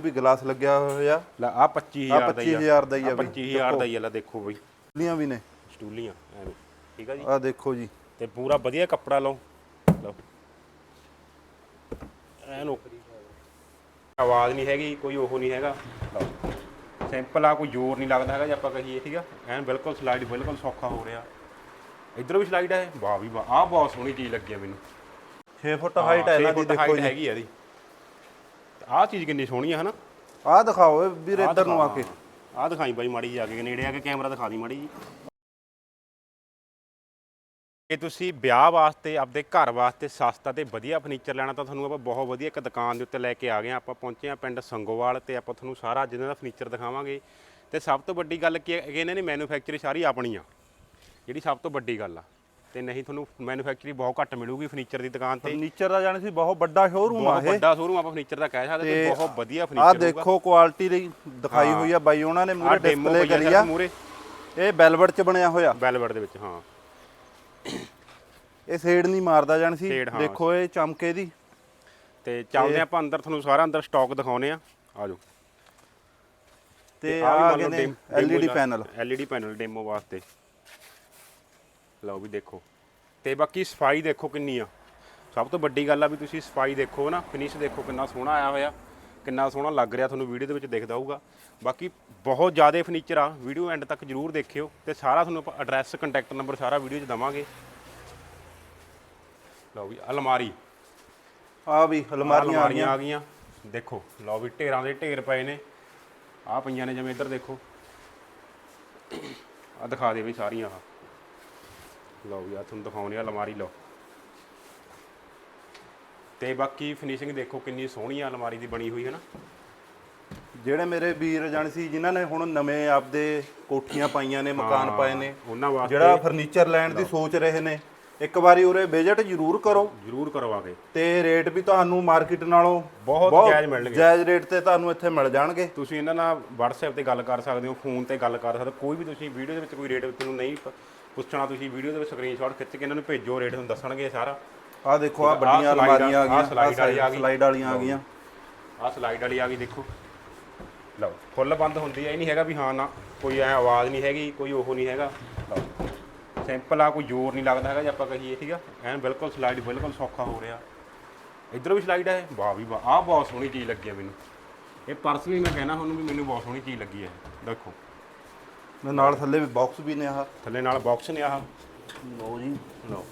ਵੀ glass ਲੱਗਿਆ ਹੋਇਆ। ਲੈ ਆ 25000 ਦਾ ਹੀ ਆ। 25000 ਦਾ ਹੀ ਆ ਆਹ ਬਈ 25000 ਦਾ ਹੀ ਆ ਲੈ ਦੇਖੋ ਬਈ। ਲੀਆਂ ਵੀ ਨੇ। ਸਟੂਲੀਆਂ ਐਵੇਂ ਠੀਕ ਆ ਜੀ? ਆ ਦੇਖੋ ਜੀ। ਤੇ ਪੂਰਾ ਵਧੀਆ ਕੱਪੜਾ ਲਓ। ਲਓ। ਐਨ। ਓਕੇ ਆਵਾਜ਼ ਨਹੀਂ ਹੈਗੀ ਕੋਈ ਉਹ ਨਹੀਂ ਹੈਗਾ। ਲਓ। ਸਿੰਪਲ ਆ ਕੋਈ ਜ਼ੋਰ ਨਹੀਂ ਲੱਗਦਾ ਹੈਗਾ ਜੇ ਆਪਾਂ ਕਹੀਏ ਠੀਕ ਆ? ਐਨ ਬਿਲਕੁਲ ਸਲਾਈਡ ਬਿਲਕੁਲ ਸੌਖਾ ਹੋ ਰਿਹਾ। ਇਧਰ ਵੀ ਸਲਾਈਡ ਹੈ? ਵਾਹ ਵੀ ਵਾਹ। ਆਹ ਬਹੁਤ ਸੋਹਣੀ ਚੀਜ਼ ਲੱਗੀ ਆ ਮੈਨੂੰ। 6 ਫੁੱਟ ਹਾਈਟ ਹੈ ਇਹਨਾਂ ਦੀ ਦੇਖੋ ਜੀ। ਹੈਗੀ ਆ ਇਹਦੀ। ਆਹ ਚੀਜ਼ ਕਿੰਨੀ ਸੋਹਣੀ ਆ ਹਨਾ? ਆਹ ਦਿਖਾਓ ਇਹ ਵੀਰ ਆਹ ਇੱਧਰ ਨੂੰ ਆ ਦਿਖਾ, ਕੇ। ਆਹ ਦਿਖਾਈ ਬਾਈ ਮਾੜੀ ਜੀ ਆ ਕੇ ਨੇੜੇ ਆ ਕੇ ਕੈਮਰਾ ਦਿਖਾ ਦੀ ਮਾੜੀ ਜੀ ਜੇ ਤੁਸੀਂ ਵਿਆਹ ਵਾਸਤੇ ਆਪਦੇ ਘਰ ਵਾਸਤੇ ਸਸਤਾ ਤੇ ਵਧੀਆ ਫਰਨੀਚਰ ਲੈਣਾ ਤਾਂ ਤੁਹਾਨੂੰ ਆਪਾਂ ਬਹੁਤ ਵਧੀਆ ਇੱਕ ਦੁਕਾਨ ਦੇ ਉੱਤੇ ਲੈ ਕੇ ਆ ਗਏ ਹਾਂ। ਆਪਾਂ ਪਹੁੰਚੇ ਹਾਂ ਪਿੰਡ ਸੰਗੋਵਾਲ ਤੇ ਆਪਾਂ ਤੁਹਾਨੂੰ ਸਾਰਾ ਅੱਜ ਇਹਨਾਂ ਦਾ ਫਰਨੀਚਰ ਦਿਖਾਵਾਂਗੇ। ਤੇ ਸਭ ਤੋਂ ਵੱਡੀ ਗੱਲ ਕੀ ਹੈ ਕਿ ਇਹਨਾਂ ਨੇ ਮੈਨੂਫੈਕਚਰਿੰਗ ਸਾਰੀ ਆਪਣੀ ਆ। ਜਿਹੜੀ ਸਭ ਤੋਂ ਵੱਡੀ ਗੱਲ ਆ। ਤੇ ਨਹੀਂ ਤੁਹਾਨੂੰ ਮੈਨੂਫੈਕਚਰਿੰਗ ਬਹੁਤ ਘੱਟ ਮਿਲੂਗੀ ਫਰਨੀਚਰ ਦੀ ਦੁਕਾਨ ਤੇ। ਫਰਨੀਚਰ ਦਾ ਜਾਣੀ ਸੀ ਬਹੁਤ ਵੱਡਾ ਸ਼ੋਰੂਮ ਆ ਬਹੁਤ ਇਹ। ਵੱਡਾ ਸ਼ੋਰੂਮ ਆਪਾਂ ਫਰਨੀਚਰ ਦਾ ਕਹਿ ਸਕਦੇ ਤੇ ਬਹੁਤ ਵਧੀਆ ਆ ਫਰਨੀਚਰ ਦੇਖੋ ਕੁਆਲਿਟੀ ਲਈ ਦਿਖਾਈ ਹੋਈ ਆ ਬਾਈ ਉਹਨਾਂ ਨੇ ਆ ਮੂਰੇ ਡਿਸਪਲੇ ਕਰੀ ਆ। ਮੂਰੇ ਇਹ ਵੈਲਵਟ ਚ ਬਣਿਆ ਹੋਇਆ। ਵੈਲਵਟ ਦੇ ਵਿੱਚ ਹਾਂ। ਇਹ ਸੇਡ ਨਹੀਂ ਮਾਰਦਾ ਜਾਣੀ ਸੀ ਸ਼ੇਡ, ਹਾਂ। ਦੇਖੋ ਇਹ ਚਮਕੇ ਦੀ। ਤੇ ਚੱਲਦੇ ਆਪਾਂ ਅੰਦਰ ਤੁਹਾਨੂੰ ਸਾਰਾ ਅੰਦਰ ਸਟਾਕ ਦਿਖਾਉਨੇ ਆ। ਆਜੋ ਤੇ ਆ ਗਏ ਨੇ LED panel LED panel demo ਵਾਸਤੇ। ਲਓ ਵੀ ਦੇਖੋ। ਤੇ ਬਾਕੀ ਸਫ਼ਾਈ ਦੇਖੋ ਕਿੰਨੀ ਆ। ਸਭ ਤੋਂ ਵੱਡੀ ਗੱਲ ਆ ਵੀ ਤੁਸੀਂ ਸਫ਼ਾਈ ਦੇਖੋ ਨਾ ਫਿਨਿਸ਼ ਦੇਖੋ ਕਿੰਨਾ ਸੋਹਣਾ ਆਇਆ ਹੋਇਆ ਕਿੰਨਾ ਸੋਹਣਾ ਲੱਗ ਰਿਹਾ ਤੁਹਾਨੂੰ ਵੀਡੀਓ ਦੇ ਵਿੱਚ ਦਿਖਦਾ ਹੋਊਗਾ। ਬਾਕੀ ਬਹੁਤ ਜ਼ਿਆਦਾ ਫਰਨੀਚਰ ਆ ਵੀਡੀਓ ਐਂਡ ਤੱਕ ਜਰੂਰ ਦੇਖਿਓ ਤੇ ਸਾਰਾ ਤੁਹਾਨੂੰ ਆਪਾਂ ਐਡਰੈਸ ਕੰਟੈਕਟ ਨੰਬਰ ਸਾਰਾ ਵੀਡੀਓ 'ਚ ਦਵਾਂਗੇ। ਲਓ ਵੀ ਅਲਮਾਰੀ। ਆ ਵੀ ਅਲਮਾਰੀਆਂ ਆ ਗਈਆਂ। ਆ ਗਈਆਂ। ਦੇਖੋ ਲਓ ਵੀ ਢੇਰਾਂ ਦੇ ਢੇਰ ਪਏ ਨੇ। ਆ ਪਈਆਂ ਨੇ ਜਿਵੇਂ ਇੱਧਰ ਦੇਖੋ। ਆ ਦਿਖਾ ਦੇ ਵੀ ਸਾਰੀਆਂ ਆ ਲਓ ਵੀ ਆ ਤੁਹਾਨੂੰ ਦਿਖਾਉਣੀ ਆ ਅਲਮਾਰੀ ਲਓ। ਤੇ ਬਾਕੀ ਫਿਨਿਸ਼ਿੰਗ ਦੇਖੋ ਕਿੰਨੀ ਸੋਹਣੀ ਆ ਅਲਮਾਰੀ ਦੀ ਬਣੀ ਹੋਈ ਹੈ ਨਾ ਜਿਹੜੇ ਮੇਰੇ ਵੀਰ ਜਾਣੀ ਸੀ ਜਿਨ੍ਹਾਂ ਨੇ ਹੁਣ ਨਵੇਂ ਆਪਦੇ ਕੋਠੀਆਂ ਪਾਈਆਂ ਨੇ ਮਕਾਨ ਪਾਏ ਨੇ ਉਹਨਾਂ ਵਾਸਤੇ ਜਿਹੜਾ ਫਰਨੀਚਰ ਲੈਣ ਦੀ ਸੋਚ ਰਹੇ ਨੇ ਇੱਕ ਵਾਰੀ ਉਰੇ ਵਿਜ਼ਿਟ ਜ਼ਰੂਰ ਕਰੋ। ਜ਼ਰੂਰ ਕਰਵਾ ਕੇ। ਤੇ ਰੇਟ ਵੀ ਤੁਹਾਨੂੰ ਮਾਰਕੀਟ ਨਾਲੋਂ ਬਹੁਤ ਜਾਇਜ਼ ਮਿਲਣਗੇ। ਜਾਇਜ਼ ਰੇਟ ਤੇ ਤੁਹਾਨੂੰ ਇੱਥੇ ਮਿਲ ਜਾਣਗੇ। ਤੁਸੀਂ ਇਹਨਾਂ ਨਾਲ WhatsApp ਤੇ ਗੱਲ ਕਰ ਸਕਦੇ ਹੋ ਫੋਨ ਤੇ ਗੱਲ ਕਰ ਸਕਦੇ ਹੋ ਕੋਈ ਵੀ ਤੁਸੀਂ ਵੀਡੀਓ ਦੇ ਵਿੱਚ ਕੋਈ ਰੇਟ ਤੁਹਾਨੂੰ ਨਹੀਂ ਪੁੱਛਣਾ ਤੁਸੀਂ ਵੀਡੀਓ ਦੇ ਵਿੱਚ ਸਕਰੀਨਸ਼ਾਟ ਖਿੱਚ ਕੇ ਇਹਨਾਂ ਨੂੰ ਭੇਜੋ ਰੇਟ ਤੁਹਾਨੂੰ ਦੱਸਣਗੇ ਸਾਰਾ। ਆ ਦੇਖੋ ਆ ਆਹ ਵੱਡੀਆਂ ਅਲਮਾਰੀਆਂ ਆ ਆਹ ਗਈਆਂ slide ਵਾਲੀ ਆ ਗਈ। ਸਲਾਈਡ ਵਾਲੀਆਂ ਆ ਗਈਆਂ। ਆਹ ਸਲਾਈਡ ਵਾਲੀ ਆ ਗਈ ਦੇਖੋ। ਲਓ ਫੁੱਲ ਬੰਦ ਹੁੰਦੀ ਹੈ ਇਹ ਨਹੀਂ ਹੈਗਾ ਵੀ ਹਾਂ ਨਾ ਕੋਈ ਐ ਆਵਾਜ਼ ਨਹੀਂ ਹੈਗੀ ਕੋਈ ਉਹ ਨਹੀਂ ਹੈਗਾ। ਲਓ ਸਿੰਪਲ ਆ ਕੋਈ ਜ਼ੋਰ ਨਹੀਂ ਲੱਗਦਾ ਹੈਗਾ ਜੇ ਆਪਾਂ ਕਹੀਏ ਠੀਕ ਆ? ਐਨ ਬਿਲਕੁਲ ਸਲਾਈਡ ਬਿਲਕੁਲ ਸੌਖਾ ਹੋ ਰਿਹਾ। ਇੱਧਰ ਵੀ ਸਲਾਈਡ ਹੈ ਵਾਹ ਵੀ ਵਾਹ ਆਹ ਬਹੁਤ ਸੋਹਣੀ ਚੀਜ਼ ਲੱਗੀ ਹੈ ਮੈਨੂੰ। ਇਹ ਪਰਸਨਲੀ ਮੈਂ ਕਹਿਣਾ ਤੁਹਾਨੂੰ ਵੀ ਮੈਨੂੰ ਬਹੁਤ ਸੋਹਣੀ ਚੀਜ਼ ਲੱਗੀ ਹੈ ਦੇਖੋ। ਨਾਲ ਥੱਲੇ ਵੀ ਬਾਕਸ ਵੀ ਨੇ ਆਹ। ਥੱਲੇ ਨਾਲ ਬਾਕਸ ਨੇ ਆਹ। ਲਓ ਜੀ। ਲਓ।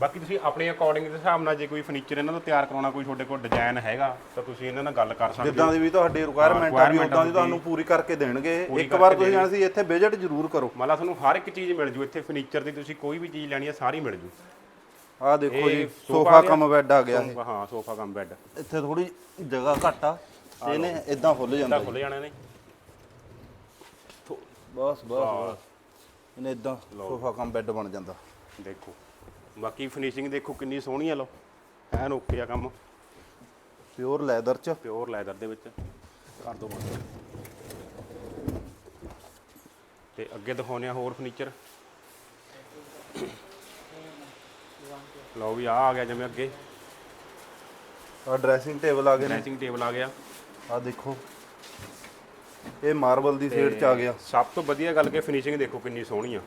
ਬਾਕੀ ਤੁਸੀਂ ਆਪਣੇ ਅਕੋਰਡਿੰਗ ਦੇ ਹਿਸਾਬ ਨਾਲ ਜੇ ਕੋਈ ਫਰਨੀਚਰ ਇਹਨਾਂ ਦਾ ਤਿਆਰ ਕਰਾਉਣਾ ਕੋਈ ਤੁਹਾਡੇ ਕੋਲ ਡਿਜ਼ਾਈਨ ਹੈਗਾ ਤਾਂ ਤੁਸੀਂ ਇਹਨਾਂ ਨਾਲ ਗੱਲ ਕਰ ਸਕਦੇ ਜਿੱਦਾਂ ਹੋ। ਦੀ ਵੀ ਤੁਹਾਡੀ ਰਿਕੁਆਇਰਮੈਂਟ ਆ ਵੀ ਉਦਾਂ ਦੀ ਆ ਤੁਹਾਨੂੰ ਪੂਰੀ ਕਰਕੇ ਦੇਣਗੇ। ਇੱਕ ਵਾਰ ਤੁਸੀਂ ਜਾਣਾ ਸੀ ਇੱਥੇ ਵਿਜ਼ਿਟ ਜ਼ਰੂਰ ਕਰੋ। ਮਤਲਬ ਤੁਹਾਨੂੰ ਹਰ ਇੱਕ ਚੀਜ਼ ਮਿਲ ਜੂ ਇੱਥੇ ਫਰਨੀਚਰ ਦੀ ਤੁਸੀਂ ਕੋਈ ਵੀ ਚੀਜ਼ ਲੈਣੀ ਹੈ ਸਾਰੀ ਮਿਲ ਜੂ। ਆਹ ਦੇਖੋ ਜੀ ਸੋਫਾ ਆ। ਕਮ ਬੈੱਡ ਆ ਗਿਆ ਹਾਂ ਸੋਫਾ ਕਮ ਬੈੱਡ ਇੱਥੇ ਥੋੜੀ ਜਗ੍ਹਾ ਘੱਟ ਆ ਇਹਨੇ ਇਦਾਂ ਖੁੱਲ ਜਾਂਦਾ। ਖੁੱਲ ਜਾਣੇ ਨੇ ਬਸ ਬਸ ਬਸ। ਇਹਨੇ ਇਦਾਂ ਸੋਫਾ ਕਮ ਬੈੱਡ ਬਣ ਜਾਂਦਾ। ਦੇਖੋ ਬਾਕੀ ਫਿਨਿਸ਼ਿੰਗ ਦੇਖੋ ਕਿੰਨੀ ਸੋਹਣੀ ਆ ਲੋ ਐਨ ਓਕੇ ਆ ਕੰਮ। ਪਿਓਰ ਲੈਦਰ ਚ। ਪਿਓਰ ਲੈਦਰ ਦੇ ਵਿੱਚ। ਕਰ ਦੋ ਬੰਦ ਤੇ ਅੱਗੇ ਦਿਖਾਉਂਦੇ ਆ ਹੋਰ ਫਰਨੀਚਰ ਲਓ ਵੀ ਆ ਆ ਗਿਆ ਜਿਵੇਂ ਅੱਗੇ। ਆ ਡਰੈਸਿੰਗ ਟੇਬਲ ਆ ਨੇ। ਡਰੈਸਿੰਗ ਟੇਬਲ ਆ ਗਿਆ। ਆ ਦੇਖੋ। ਇਹ ਮਾਰਬਲ ਦੀ ਸ਼ੇਡ ਚ ਆ ਗਿਆ। ਸਭ ਤੋਂ ਵਧੀਆ ਗੱਲ ਕਿ ਫਿਨਿਸ਼ਿੰਗ ਦੇਖੋ ਕਿੰਨੀ ਸੋਹਣੀ ਆ।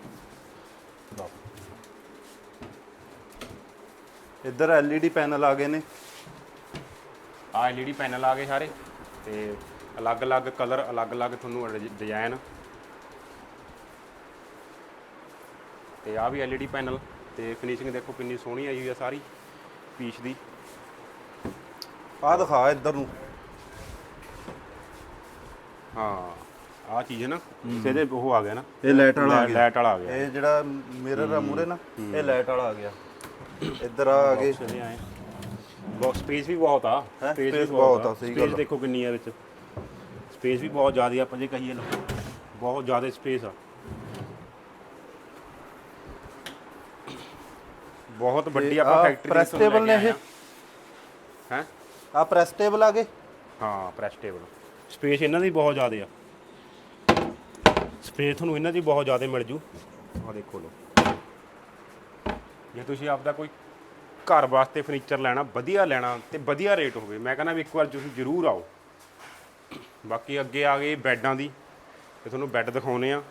ਇੱਧਰ LED ਪੈਨਲ ਆ ਗਏ ਨੇ। ਆ LED ਪੈਨਲ ਆ ਗਏ ਸਾਰੇ ਤੇ ਅਲੱਗ-ਅਲੱਗ ਕਲਰ ਅਲੱਗ-ਅਲੱਗ ਤੁਹਾਨੂੰ ਡਿਜ਼ਾਈਨ ਤੇ ਆ ਵੀ LED ਪੈਨਲ ਤੇ ਫਿਨਿਸ਼ਿੰਗ ਦੇਖੋ ਕਿੰਨੀ ਸੋਹਣੀ ਆਈ ਹੋਈ ਆ ਸਾਰੀ ਪੀਸ ਦੀ। ਆ ਦਿਖਾ ਇੱਧਰ ਨੂੰ। ਹਾਂ ਆ ਚੀਜ਼ ਹੈ ਨਾ ਇਹਦੇ ਉਹ ਆ ਗਿਆ ਨਾ। ਇਹ ਲਾਈਟ ਵਾਲਾ ਆ ਗਿਆ। ਲਾਈਟ ਵਾਲਾ ਆ ਗਿਆ। ਇਹ ਜਿਹੜਾ ਮਿਰਰ ਆ ਮੂਰੇ ਨਾ ਇਹ ਲਾਈਟ ਵਾਲਾ ਆ ਗਿਆ। ਇੱਧਰ ਆ ਆ ਗਏ ਬਾਕਸ ਸਪੇਸ ਵੀ ਬਹੁਤ ਆ। Space ਬਹੁਤ ਆ, ਸਹੀ ਗੱਲ ਆ। ਦੇਖੋ ਕਿੰਨੀ ਆ ਵਿੱਚ ਸਪੇਸ ਵੀ ਬਹੁਤ ਜ਼ਿਆਦਾ ਆ, ਆਪਾਂ ਜੇ ਕਹੀਏ ਨਾ। ਬਹੁਤ ਜ਼ਿਆਦਾ ਸਪੇਸ ਆ। ਬਹੁਤ ਵੱਡੀ ਆਪਾਂ ਫੈਕਟਰੀ table ਨੇ ਇਹ? ਹੈ? ਆ ਪ੍ਰੈਸ ਟੇਬਲ ਆ ਗਏ ਹਾਂ ਪ੍ਰੈਸ ਟੇਬਲ ਸਪੇਸ ਇਹਨਾਂ ਦੀ ਬਹੁਤ ਜ਼ਿਆਦਾ ਆ। ਸਪੇਸ ਤੁਹਾਨੂੰ ਇਹਨਾਂ ਦੀ ਬਹੁਤ ਜ਼ਿਆਦਾ ਮਿਲ ਜੂ। ਆ ਦੇਖੋ ਲੋ ਜੇ ਤੁਸੀਂ ਆਪਦਾ ਕੋਈ ਘਰ ਵਾਸਤੇ ਫਰਨੀਚਰ ਲੈਣਾ ਵਧੀਆ ਲੈਣਾ ਤੇ ਵਧੀਆ ਰੇਟ ਹੋਵੇ ਮੈਂ ਕਹਿੰਦਾ ਵੀ ਇੱਕ ਵਾਰ ਤੁਸੀਂ ਜ਼ਰੂਰ ਆਓ। ਬਾਕੀ ਅੱਗੇ ਆ ਗਏ ਬੈੱਡਾਂ ਦੀ ਤੇ ਤੁਹਾਨੂੰ ਬੈੱਡ ਦਿਖਾਉਨੇ ਆ।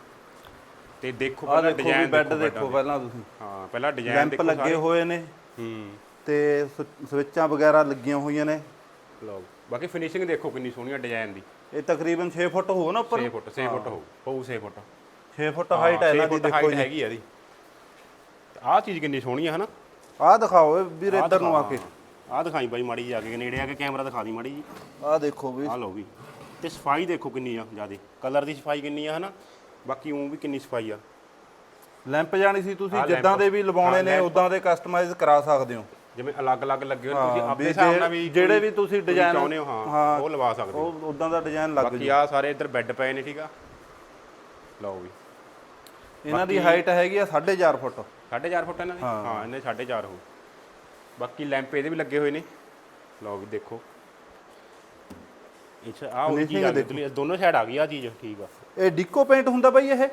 ਤੇ ਦੇਖੋ ਪਹਿਲਾਂ ਡਿਜ਼ਾਈਨ ਬੈੱਡ ਦੇਖੋ ਪਹਿਲਾਂ ਤੁਸੀਂ। ਹਾਂ ਪਹਿਲਾਂ ਡਿਜ਼ਾਈਨ ਲੈਂਪ ਦੇਖੋ ਲੱਗੇ ਹੋਏ ਨੇ। ਹੂੰ। ਤੇ ਸਵਿੱਚਾਂ ਵਗੈਰਾ ਲੱਗੀਆਂ ਹੋਈਆਂ ਨੇ। ਲਓ। ਬਾਕੀ ਫਿਨਿਸ਼ਿੰਗ ਦੇਖੋ ਕਿੰਨੀ ਸੋਹਣੀ ਆ ਡਿਜ਼ਾਈਨ ਦੀ। ਇਹ ਤਕਰੀਬਨ 6 ਫੁੱਟ ਹੋਊ ਨਾ ਉੱਪਰ? 6 ਫੁੱਟ 6 ਫੁੱਟ ਹੋਊ ਹੋਊ 6 ਫੁੱਟ। 6 ਫੁੱਟ ਹਾਈਟ ਹੈ ਇਹਨਾਂ ਦੀ ਦੇਖੋ ਜੀ। ਹੈਗੀ ਆ ਇਹਦੀ। ਆਹ ਚੀਜ਼ ਕਿੰਨੀ ਸੋਹਣੀ ਆ ਹਨਾ? ਆਹ ਦਿਖਾਓ ਵੀਰ ਇੱਧਰ ਨੂੰ ਆ ਕੇ। ਆਹ ਦਿਖਾਈ ਬਾਈ ਮਾੜੀ ਜੀ ਆ ਕੇ ਨੇੜੇ ਆ ਕੇ ਕੈਮਰਾ ਦਿਖਾ ਦੀ ਮਾੜੀ ਜੀ ਆਹ ਦੇਖੋ ਵੀ। ਆਹ ਲਓ ਵੀ। ਤੇ ਸਫ਼ਾਈ ਦੇਖੋ ਕਿੰਨੀ ਆ ਜਿਆਦੇ। ਕਲਰ ਦੀ ਸਫ਼ਾਈ ਕਿੰਨੀ ਆ ਹਨਾ? ਬਾਕੀ ਉਹ ਵੀ ਕਿੰਨੀ ਸਫ਼ਾਈ ਆ। ਲੈਂਪ ਜਾਣੀ ਸੀ ਤੁਸੀਂ ਜਿੱਦਾਂ। ਦੇ ਵੀ ਲਵਾਉਣੇ ਨੇ। ਉਦਾਂ ਦੇ ਕਸਟਮਾਈਜ਼ ਕਰਾ ਸਕਦੇ ਹੋ। ਜਿਵੇਂ ਅਲੱਗ-ਅਲੱਗ ਲੱਗੇ ਹੋਣ ਤੁਸੀਂ ਆਪਣੇ ਹਿਸਾਬ ਨਾਲ ਵੀ ਜਿਹੜੇ ਵੀ ਤੁਸੀਂ design- ਚਾਹੁੰਦੇ ਹੋ ਹਾਂ। ਉਹ ਲਵਾ ਸਕਦੇ ਹੋ। ਉਹ ਉਦਾਂ ਦਾ ਡਿਜ਼ਾਈਨ ਲੱਗ ਬਾਕੀ ਜੂ। ਆ ਸਾਰੇ ਇੱਧਰ ਬੈੱਡ ਪਏ ਨੇ ਠੀਕ ਆ। ਲਓ ਵੀ। ਇਹਨਾਂ ਦੀ ਹਾਈਟ ਹੈਗੀ ਆ 4.5 ਫੁੱਟ। 4.5 ਫੁੱਟ ਇਹਨਾਂ ਦੇ? ਹਾਂ। ਇਹਨੇ 4.5 ਹੋ ਬਾਕੀ ਲੈਂਪ ਇਹਦੇ ਵੀ ਲੱਗੇ ਹੋਏ ਨੇ। ਲਓ ਵੀ ਦੇਖੋ। ਅੱਛਾ ਆ ਉਹ ਗਈ ਦੇਖੋ। ਤੁਸੀਂ ਦੋਨੋਂ ਸਾਈਡ ਆ ਗਈ ਆ ਚੀਜ਼ ਠੀਕ ਆ। ਇਹ ਡਿੱਕੋ ਪੇਂਟ ਹੁੰਦਾ ਬਾਈ ਇਹ?